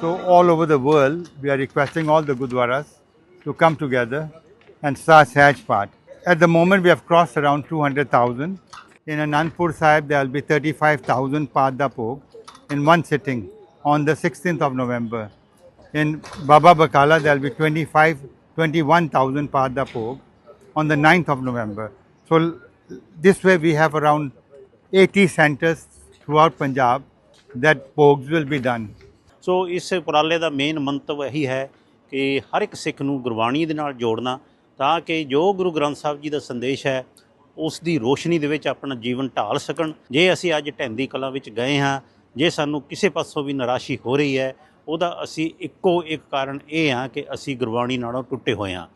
So all over the world, we are requesting all the Gurdwaras to come together and start Sahaj Path. At the moment, we have crossed around 200,000. In Anandpur Sahib, there will be 35,000 Padda Pog in one sitting on the 16th of November. In Baba Bakala, there will be 25, 21,000 Padda Pog on the 9th of November. So this way, we have around 80 centers throughout Punjab that Pogs will be done. ਸੋ ਇਸ ਉਪਰਾਲੇ ਦਾ main ਮੰਤਵ ਇਹੀ ਹੈ ਕਿ ਹਰ ਇੱਕ ਸਿੱਖ ਨੂੰ ਗੁਰਬਾਣੀ ਦੇ ਨਾਲ ਜੋੜਨਾ ਤਾਂ ਕਿ ਜੋ ਗੁਰੂ ਗ੍ਰੰਥ ਸਾਹਿਬ ਜੀ ਦਾ ਸੰਦੇਸ਼ ਹੈ ਉਸ ਦੀ ਰੋਸ਼ਨੀ ਦੇ ਵਿੱਚ ਆਪਣਾ ਜੀਵਨ ਢਾਲ ਸਕਣ ਜੇ ਅਸੀਂ ਅੱਜ ਢੈਂਦੀ ਕਲਾ ਵਿੱਚ ਗਏ ਹਾਂ ਜੇ ਸਾਨੂੰ ਕਿਸੇ ਪਾਸੋਂ ਵੀ ਨਿਰਾਸ਼ੀ ਹੋ ਰਹੀ ਹੈ ਉਹਦਾ ਅਸੀਂ ਇੱਕੋ ਇੱਕ ਕਾਰਨ ਇਹ ਆ ਕਿ ਅਸੀਂ ਗੁਰਬਾਣੀ ਨਾਲੋਂ ਟੁੱਟੇ ਹੋਏ ਹਾਂ